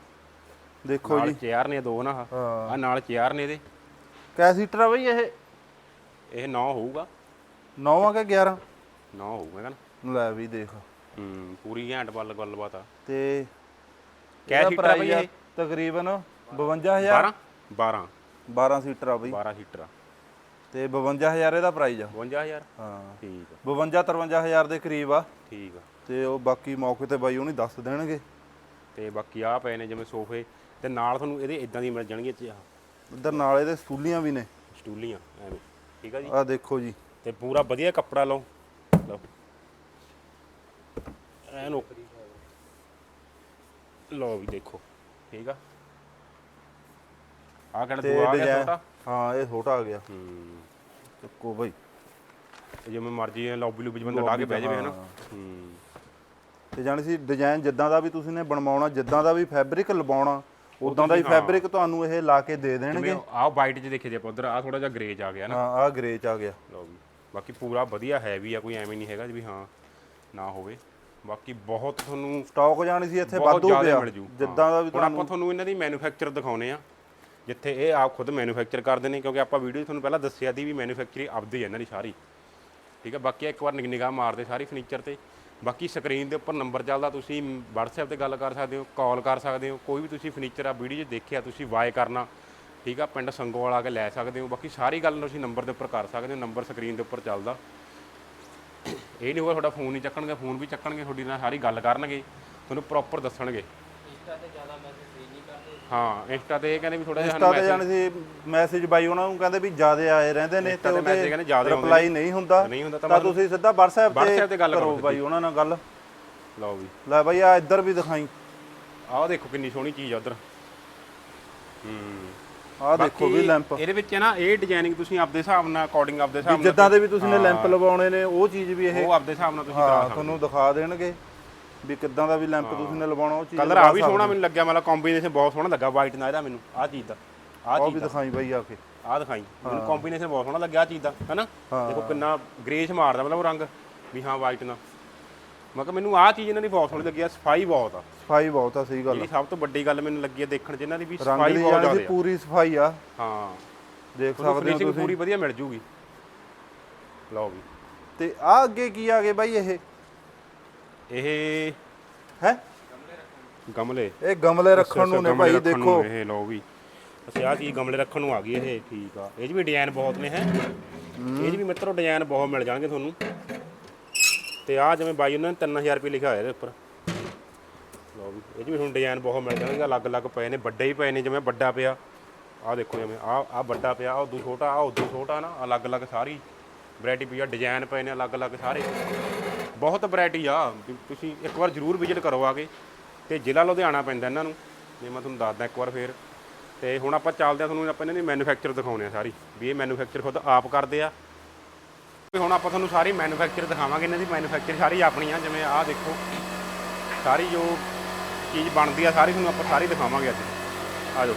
ਦੇਖੋ ਨਾਲ ਜੀ। ਚੇਅਰ ਨੇ ਦੋ ਨਾ ਆਹ। ਹਾਂ। ਆਹ ਨਾਲ ਚੇਅਰ ਨੇ ਇਹਦੇ। ਕੈ ਸੀਟਰ ਆ ਬਈ ਇਹ? ਇਹ 9 ਹੋਊਗਾ। 9 ਆ ਕਿ 11 9 ਹੋਊਗਾ ਨਾ ਲੈ ਵੀ ਦੇਖ। ਹੂੰ ਪੂਰੀ ਘੈਂਟ ਵੱਲ ਗੱਲਬਾਤ ਆ। ਤੇ ਕੈ ਇਹਦਾ ਸੀਟਰ ਆ ਬਈ price ਆ ਇਹ? ਤਕਰੀਬਨ 52000 12 12 12 ਸੀਟਰ ਆ ਬਈ। 12 ਸੀਟਰ ਆ। ਤੇ 52000 ਇਹਦਾ ਪ੍ਰਾਈਸ ਆ। 52000 ਹਾਂ। ਠੀਕ ਆ। 52 53000 ਦੇ ਕਰੀਬ ਆ। ਠੀਕ ਆ। ਤੇ ਉਹ ਬਾਕੀ ਮੌਕੇ ਤੇ ਬਾਈ ਉਹਨੇ ਦੱਸ ਦੇਣਗੇ। ਤੇ ਬਾਕੀ ਆ ਪਏ ਨੇ ਜਿਵੇਂ ਸੋਫੇ। ਤੇ ਨਾਲ ਤੁਹਾਨੂੰ ਇਹਦੇ ਇਦਾਂ ਦੀ ਮਿਲ ਜਾਣਗੀਆਂ ਚ ਇੱਧਰ ਨਾਲ ਇਹਦੇ ਸਟੂਲੀਆਂ ਵੀ ਨੇ। ਸਟੂਲੀਆਂ ਐਵੇਂ। ਠੀਕ ਆ ਜੀ? ਆ ਦੇਖੋ ਜੀ। ਤੇ ਪੂਰਾ ਵਧੀਆ ਕੱਪੜਾ ਲਓ। ਲਓ। ਐਨ। ਓਕੇ ਲਓ ਵੀ ਦੇਖੋ। ਠੀਕ ਆ? ਆ ਕਿਹੜਾ ਤੇ ਦੂਆ ਆ ਗਿਆ design- ਛੋਟਾ? ਹਾਂ ਇਹ ਛੋਟਾ ਆ ਗਿਆ। ਹੂੰ। ਚੱਕੋ ਤੇ ਜਿਵੇਂ ਮਰਜ਼ੀ ਲੌਬੀ ਲੂਬੀ ਚ ਬੰਦਾ ਲਾ ਕੇ ਬਹਿ ਜਾਵੇ ਹਨਾ ਹਾਂ। ਹੂੰ। ਤੇ ਜਾਣੀ ਸੀ ਡਿਜ਼ਾਈਨ ਜਿੱਦਾਂ ਦਾ ਵੀ ਤੁਸੀਂ ਨੇ ਬਣਵਾਉਣਾ ਜਿੱਦਾਂ ਦਾ ਵੀ ਫੈਬਰਿਕ ਲਵਾਉਣਾ ਉਦਾਂ ਦਾ ਹੀ ਫੈਬਰਿਕ ਤੁਹਾਨੂੰ ਇਹ ਲਾ ਕੇ ਦੇ ਦੇਣਗੇ। ਆਹ ਵਾਈਟ ਚ ਦੇਖੇ ਜੇ ਆਪਾਂ ਉਧਰ ਆ ਥੋੜਾ ਜਿਹਾ ਗ੍ਰੇ ਚ ਆ ਗਿਆ ਨਾ। ਹਾਂ ਆ ਗ੍ਰੇ ਚ ਆ ਗਿਆ। ਲਓ ਵੀ ਬਾਕੀ ਪੂਰਾ ਵਧੀਆ ਹੈਵੀ ਆ ਕੋਈ ਐਵੇਂ ਨਹੀਂ ਹੈਗਾ ਵੀ ਹਾਂ ਨਾ ਹੋਵੇ। ਬਾਕੀ ਬਹੁਤ ਤੁਹਾਨੂੰ ਸਟਾਕ ਜਾਣੀ ਸੀ ਇੱਥੇ ਵਾਧੂ ਪਿਆ। ਜੂ। ਜਿੱਦਾਂ ਦਾ ਵੀ ਹੁਣ ਆਪਾਂ ਤੁਹਾਨੂੰ ਤੁਹਾਨੂੰ ਇਹਨਾਂ ਦੀ ਮੈਨੂਫੈਕਚਰ ਦਿਖਾਉਨੇ ਆ। ਜਿੱਥੇ ਇਹ ਆਪ ਖੁਦ ਮੈਨੂਫੈਕਚਰ ਕਰਦੇ ਨੇ ਕਿਉਂਕਿ ਆਪਾਂ ਵੀਡੀਓ ਤੁਹਾਨੂੰ ਪਹਿਲਾਂ ਦੱਸਿਆ ਦੀ ਵੀ ਮੈਨੂਫੈਕਚਰਿੰਗ ਆਪਦੀ ਹੈ ਇਹਨਾਂ ਦੀ ਸਾਰੀ। ਠੀਕ ਹੈ ਬਾਕੀ ਇੱਕ ਵਾਰ ਨਿਗ ਨਿਗਾਹ ਮਾਰਦੇ ਸਾਰੀ ਫਰਨੀਚਰ ਤੇ। ਬਾਕੀ ਸਕਰੀਨ ਦੇ ਉੱਪਰ ਨੰਬਰ ਚੱਲਦਾ, ਤੁਸੀਂ WhatsApp ਤੇ ਗੱਲ ਕਰ ਸਕਦੇ ਹੋ ਕਾਲ ਕਰ ਸਕਦੇ ਹੋ, ਕੋਈ ਵੀ ਤੁਸੀਂ ਫਰਨੀਚਰ ਆ ਵੀਡੀਓ 'ਚ ਦੇਖਿਆ, ਤੁਸੀਂ ਵਾਏ ਕਰਨਾ, ਠੀਕ ਆ, ਪਿੰਡ ਸੰਗੋਵਾਲ ਆ ਕੇ ਲੈ ਸਕਦੇ ਹੋ, ਬਾਕੀ ਸਾਰੀ ਗੱਲ ਤੁਸੀਂ ਨੰਬਰ ਦੇ ਉੱਪਰ ਕਰ ਸਕਦੇ ਹੋ, ਨੰਬਰ ਸਕਰੀਨ ਦੇ ਉੱਪਰ ਚੱਲਦਾ। ਇਹ ਨਹੀਂ ਹੋਗਾ ਤੁਹਾਡਾ ਫੋਨ ਨਹੀਂ ਚੱਕਣਗੇ, ਫੋਨ ਵੀ ਚੱਕਣਗੇ, ਤੁਹਾਡੀ ਨਾਲ ਸਾਰੀ ਗੱਲ ਕਰਨਗੇ, ਤੁਹਾਨੂੰ ਪ੍ਰੋਪਰ ਦੱਸਣਗੇ। ਇੰਸਟਾ ਤੇ ਜ਼ਿਆਦਾ ਮੈਸੇਜ ਹਾਂ ਇੰਸਟਾ ਤੇ ਇਹ ਕਹਿੰਦੇ ਵੀ ਥੋੜਾ ਜਿਹਾ ਇੰਸਟਾ ਤੇ ਜਾਣੀ ਸੀ ਮੈਸੇਜ ਬਾਈ ਉਹਨਾਂ ਨੂੰ ਕਹਿੰਦੇ ਵੀ ਜਿਆਦੇ ਆਏ ਰਹਿੰਦੇ ਨੇ ਤੇ ਉਹਦੇ ਰਿਪਲਾਈ ਨਹੀਂ ਹੁੰਦਾ। ਤਾਂ ਤੁਸੀਂ ਸਿੱਧਾ WhatsApp ਤੇ ਗੱਲ ਕਰੋ ਬਾਈ ਉਹਨਾਂ ਨਾਲ ਗੱਲ। ਲਓ ਵੀ। ਲੈ ਬਾਈ ਆ ਇੱਧਰ ਵੀ ਦਿਖਾਈ। ਆਹ ਦੇਖੋ ਕਿੰਨੀ ਸੋਹਣੀ ਚੀਜ਼ ਆ ਉਧਰ। ਹੂੰ। ਆਹ ਦੇਖੋ ਵੀ ਲੈਂਪ। ਇਹਦੇ ਵਿੱਚ ਨਾ ਇਹ ਡਿਜ਼ਾਈਨਿੰਗ ਤੁਸੀਂ ਆਪਦੇ ਹਿਸਾਬ ਨਾਲ ਅਕੋਰਡਿੰਗ ਆਪਦੇ ਹਿਸਾਬ ਨਾਲ ਜਿੱਦਾਂ ਦੇ ਵੀ ਤੁਸੀਂ ਨੇ ਲੈਂਪ ਲਵਾਉਣੇ ਨੇ ਉਹ ਚੀਜ਼ ਵੀ ਇਹ ਉਹ ਆਪਦੇ ਹਿਸਾਬ ਨਾਲ ਤੁਸੀਂ ਹਾਂ ਕਰਾ ਸਕਦੇ ਤੁਹਾਨੂੰ ਦਿਖਾ ਦੇਣਗੇ। ਵੀ ਕਿੱਦਾਂ ਦਾ ਵੀ ਲੈਂਪ ਤੁਸੀਂ ਨੇ ਲਵਾਉਣਾ ਉਹ ਚੀਜ਼ ਕਲਰ ਆ ਵੀ ਸੋਹਣਾ ਮੈਨੂੰ ਲੱਗਿਆ ਮਤਲਬ ਕੰਬੀਨੇਸ਼ਨ ਬਹੁਤ ਸੋਹਣਾ ਲੱਗਾ ਵਾਈਟ ਨਾਲ ਇਹਦਾ ਮੈਨੂੰ ਆਹ ਚੀਜ਼ ਦਾ ਆਹ ਚੀਜ਼ ਵੀ ਦਿਖਾਈ ਬਾਈ ਆ ਕੇ। ਆਹ ਦਿਖਾਈ। ਮੈਨੂੰ ਕੰਬੀਨੇਸ਼ਨ ਬਹੁਤ ਸੋਹਣਾ ਲੱਗਿਆ ਆਹ ਚੀਜ਼ ਦਾ ਹੈਨਾ। ਦੇਖੋ ਕਿੰਨਾ ਗ੍ਰੇਸ਼ ਮਾਰਦਾ ਮਤਲਬ ਉਹ ਰੰਗ ਵੀ ਹਾਂ ਵਾਈਟ ਨਾਲ। ਮੈਂ ਕਿਹਾ ਮੈਨੂੰ ਆਹ ਚੀਜ਼ ਇਹਨਾਂ ਦੀ ਬਹੁਤ ਸੋਹਣੀ ਲੱਗੀ ਆ ਸਫ਼ਾਈ ਬਹੁਤ ਆ। ਸਫ਼ਾਈ ਬਹੁਤ ਆ ਸਹੀ ਗੱਲ ਜਿਹੜੀ ਸਭ ਤੋਂ ਵੱਡੀ ਗੱਲ ਮੈਨੂੰ ਲੱਗੀ ਆ ਦੇਖਣ 'ਚ ਇਹਨਾਂ ਦੀ ਵੀ ਸਫ਼ਾਈ ਬਹੁਤ ਜ਼ਿਆਦਾ ਆ। ਪੂਰੀ ਸਫ਼ਾਈ ਆ। ਹਾਂ। ਦੇਖ ਸਕਦੇ ਹੋ ਤੁਸੀਂ। ਪੂਰੀ ਵਧੀਆ ਮਿਲ ਜੂਗੀ। ਲਓ ਵੀ। ਤੇ ਆ ਅੱਗੇ ਕੀ ਆ ਗਏ ਬਾਈ ਇਹ? ਇਹ ਹੈ? ਗਮਲੇ। ਇਹ ਗਮਲੇ ਰੱਖਣ ਨੂੰ ਨੇ ਭਾਈ ਦੇਖੋ। ਇਹ ਲਓ ਵੀ। ਅਸੀਂ ਆਹ ਚੀਜ਼ ਗਮਲੇ ਰੱਖਣ ਨੂੰ ਆ ਗਈ ਇਹ ਠੀਕ ਆ। ਇਹ 'ਚ ਵੀ ਡਿਜ਼ਾਈਨ ਬਹੁਤ ਨੇ ਹੈ? ਇਹ 'ਚ ਵੀ ਮਿੱਤਰੋ ਡਿਜ਼ਾਈਨ ਬਹੁਤ ਮਿਲ ਜਾਣਗੇ ਤੁਹਾਨੂੰ। ਤੇ ਆ ਜਿਵੇਂ ਬਾਈ ਉਹਨਾਂ ਨੇ 3000 ਰੁਪਏ ਲਿਖਿਆ ਹੋਇਆ ਇਹਦੇ ਉੱਪਰ। ਲਓ ਵੀ ਇਹ 'ਚ ਵੀ ਤੁਹਾਨੂੰ ਡਿਜ਼ਾਈਨ ਬਹੁਤ ਮਿਲ ਜਾਣਗੇ ਅਲੱਗ-ਅਲੱਗ ਪਏ ਨੇ ਵੱਡੇ ਹੀ ਪਏ ਨੇ ਜਿਵੇਂ ਵੱਡਾ ਪਿਆ। ਆਹ ਦੇਖੋ ਜਿਵੇਂ ਆਹ ਆਹ ਵੱਡਾ ਪਿਆ ਆਹ ਉਦੋਂ ਛੋਟਾ ਆਹ ਉਦੋਂ ਛੋਟਾ ਨਾ ਅਲੱਗ-ਅਲੱਗ ਸਾਰੀ ਵੈਰਾਈਟੀ ਪਈ ਆ ਡਿਜ਼ਾਈਨ ਪਏ ਨੇ ਅਲੱਗ-ਅਲੱਗ ਸਾਰੇ। ਬਹੁਤ ਵੈਰਾਈਟੀ ਆ। ਵੀ ਤੁਸੀਂ ਇੱਕ ਵਾਰ ਜ਼ਰੂਰ ਵਿਜ਼ਿਟ ਕਰੋ ਆ ਕੇ। ਤੇ ਜ਼ਿਲ੍ਹਾ ਲੁਧਿਆਣਾ ਪੈਂਦਾ ਇਹਨਾਂ ਨੂੰ। ਜੇ ਮੈਂ ਤੁਹਾਨੂੰ ਦੱਸਦਾ ਇੱਕ ਵਾਰ ਫੇਰ। ਤੇ ਹੁਣ ਆਪਾਂ ਚੱਲਦੇ ਆ ਤੁਹਾਨੂੰ, ਆਪਾਂ ਇਹਨਾਂ ਦੀ ਮੈਨੂਫੈਕਚਰ ਦਿਖਾਉਂਦੇ ਆ ਸਾਰੀ। ਵੀ ਇਹ ਮੈਨੂਫੈਕਚਰ ਖੁਦ ਆਪ ਕਰਦੇ ਆ। ਵੀ ਹੁਣ ਆਪਾਂ ਤੁਹਾਨੂੰ ਸਾਰੀ ਮੈਨੂਫੈਕਚਰ ਦਿਖਾਵਾਂਗੇ। ਇਹਨਾਂ ਦੀ ਮੈਨੂਫੈਕਚਰ ਸਾਰੀ ਆਪਣੀ ਆ ਜਿਵੇਂ ਆਹ ਦੇਖੋ। ਸਾਰੀ ਜੋ ਚੀਜ਼ ਬਣਦੀ ਆ, ਸਾਰੀ ਤੁਹਾਨੂੰ ਆਪਾਂ ਸਾਰੀ ਦਿਖਾਵਾਂਗੇ ਅੱਜ। ਆ ਜਾਓ।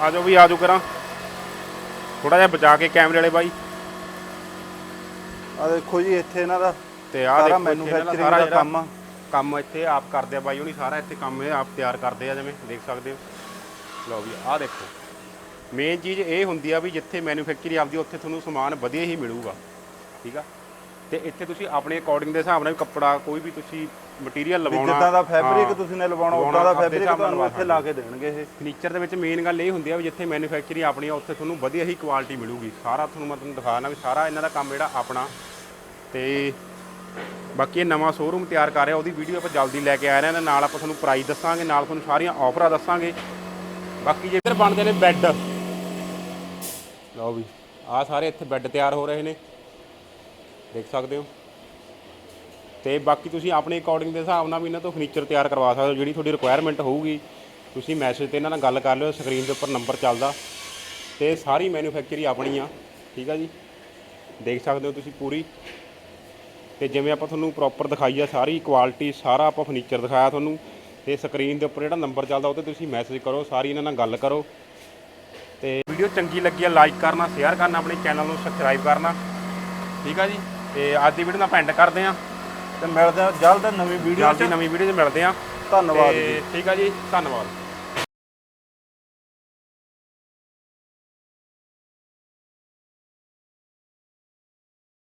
ਆ ਜਾਓ ਵੀ ਆ ਜਾਓ ਕਰਾਂ। ਥੋੜਾ ਜਿਹਾ ਬਚਾ ਕੇ ਕੈਮਰੇ ਵਾਲੇ ਬਾਈ। ਆ ਦੇਖੋ ਜੀ ਇੱਥੇ ਇਹਨਾਂ ਦਾ ਤੇ ਸਾਰਾ ਦੇਖੋ ਇੱਥੇ ਇਹਨਾਂ ਮੈਨੂਫੈਕਚਰਿੰਗ ਸਾਰਾ ਦਾ ਜਿਹੜਾ ਕੰਮ ਆ। ਕੰਮ ਇੱਥੇ ਆਪ ਕਰਦੇ ਆ ਬਾਈ ਉਹਨੀ ਸਾਰਾ ਇੱਥੇ ਕੰਮ ਇਹ ਆਪ ਤਿਆਰ ਕਰਦੇ ਆ ਜਿਵੇਂ ਦੇਖ ਸਕਦੇ ਹੋ। ਲਓ ਵੀ ਆਹ ਦੇਖੋ। ਮੇਨ ਚੀਜ਼ ਇਹ ਹੁੰਦੀ ਆ ਵੀ ਜਿੱਥੇ ਮੈਨੂਫੈਕਚਰਿੰਗ ਆਪਦੀ ਉੱਥੇ ਤੁਹਾਨੂੰ ਸਮਾਨ ਵਧੀਆ ਹੀ ਮਿਲੂਗਾ। ਠੀਕ ਆ? ਤੇ ਇੱਥੇ ਤੁਸੀਂ ਆਪਣੇ ਅਕੋਰਡਿੰਗ ਦੇ ਹਿਸਾਬ ਨਾਲ ਵੀ ਕੱਪੜਾ ਕੋਈ ਵੀ ਤੁਸੀਂ ਮਟੀਰੀਅਲ ਵੀ ਲਵਾਉਣਾ ਜਿੱਦਾਂ ਦਾ ਫੈਬਰਿਕ ਹਾਂ, ਤੁਸੀਂ ਨੇ ਲਵਾਉਣਾ ਉਦਾਂ ਦਾ ਆਪਦੇ ਫੈਬਰਿਕ ਹਿਸਾਬ ਨਾਲ ਤੁਹਾਨੂੰ ਇੱਥੇ ਲਾ ਕੇ ਦੇਣਗੇ ਇਹ। ਫਰਨੀਚਰ ਦੇ ਵਿੱਚ ਮੇਨ ਗੱਲ ਇਹ ਹੁੰਦੀ ਆ ਵੀ ਜਿੱਥੇ ਮੈਨੂਫੈਕਚਰਿੰਗ ਆਪਣੀ ਆ ਉੱਥੇ ਤੁਹਾਨੂੰ ਵਧੀਆ ਹੀ ਕੁਆਲਿਟੀ ਮਿਲੂਗੀ। ਸਾਰਾ ਤੁਹਾਨੂੰ ਮੈਂ ਤੁਹਾਨੂੰ ਦਿਖਾਣਾ ਵੀ ਸਾਰਾ ਇਹਨਾਂ ਦਾ ਕੰਮ ਜਿਹੜਾ ਆਪਣਾ। ਤੇ ਬਾਕੀ ਇਹ ਨਵਾਂ ਸ਼ੋਰੂਮ ਤਿਆਰ ਕਰ ਰਿਹਾ ਉਹਦੀ ਵੀਡੀਓ ਆਪਾਂ ਜਲਦੀ ਲੈ ਕੇ ਆ ਰਹੇ ਹਾਂ ਤੇ ਨਾਲ ਆਪਾਂ ਤੁਹਾਨੂੰ ਪ੍ਰਾਈਸ ਦੱਸਾਂਗੇ ਨਾਲ ਤੁਹਾਨੂੰ ਸਾਰੀਆਂ ਆਫਰਾਂ ਦੱਸਾਂਗੇ। ਬਾਕੀ ਜੇ ਇੱਧਰ ਬਣਦੇ ਨੇ ਬੈੱਡ ਲਓ ਵੀ ਆਹ ਸਾਰੇ ਇੱਥੇ ਬੈੱਡ ਤਿਆਰ ਹੋ ਰਹੇ ਨੇ। ਦੇਖ ਸਕਦੇ ਹੋ। ਤੇ ਬਾਕੀ ਤੁਸੀਂ ਆਪਣੇ ਅਕੋਰਡਿੰਗ ਦੇ ਹਿਸਾਬ ਨਾਲ ਵੀ ਇਹਨਾਂ ਤੋਂ ਫਰਨੀਚਰ ਤਿਆਰ ਕਰਵਾ ਸਕਦੇ ਹੋ। ਜਿਹੜੀ ਤੁਹਾਡੀ ਰਿਕੁਆਇਰਮੈਂਟ ਹੋਊਗੀ, ਤੁਸੀਂ ਮੈਸੇਜ ਤੇ ਇਹਨਾਂ ਨਾਲ ਗੱਲ ਕਰ ਲਿਓ ਸਕਰੀਨ ਦੇ ਉੱਪਰ ਨੰਬਰ ਚੱਲਦਾ। ਤੇ ਸਾਰੀ ਮੈਨੂਫੈਕਚਰਿੰਗ ਆਪਣੀ ਆ, ਠੀਕ ਆ ਜੀ? ਦੇਖ ਸਕਦੇ ਹੋ ਤੁਸੀਂ ਪੂਰੀ। ਤੇ ਜਿਵੇਂ ਆਪਾਂ ਤੁਹਾਨੂੰ ਪ੍ਰੋਪਰ ਦਿਖਾਈ ਆ ਸਾਰੀ ਕੁਆਲਿਟੀ ਸਾਰਾ ਆਪਾਂ ਫਰਨੀਚਰ ਦਿਖਾਇਆ ਤੁਹਾਨੂੰ। ਤੇ ਸਕਰੀਨ ਦੇ ਉੱਪਰ ਜਿਹੜਾ ਨੰਬਰ ਚੱਲਦਾ, ਉਹ ਤੇ ਤੁਸੀਂ ਮੈਸੇਜ ਕਰੋ, ਸਾਰੀ ਇਹਨਾਂ ਨਾਲ ਗੱਲ ਕਰੋ। ਤੇ ਵੀਡੀਓ ਚੰਗੀ ਲੱਗੀ ਆ ਲਾਈਕ ਕਰਨਾ ਸ਼ੇਅਰ ਕਰਨਾ, ਆਪਣੇ ਚੈਨਲ ਨੂੰ ਸਬਸਕ੍ਰਾਈਬ ਕਰਨਾ। ਠੀਕ ਆ ਜੀ? ਤੇ ਅੱਜ ਦੀ ਵੀਡੀਓ ਨਾਲ ਪੈਂਡ ਕਰਦੇ ਆ ਤੇ ਮਿਲਦੇ ਆ ਜਲਦ ਨਵੀਂ ਵੀਡੀਓ ਜਲਦੀ ਨਵੀਂ ਵੀਡੀਓ 'ਚ ਮਿਲਦੇ ਆ ਧੰਨਵਾਦ ਜੀ। ਠੀਕ ਆ ਜੀ ਧੰਨਵਾਦ।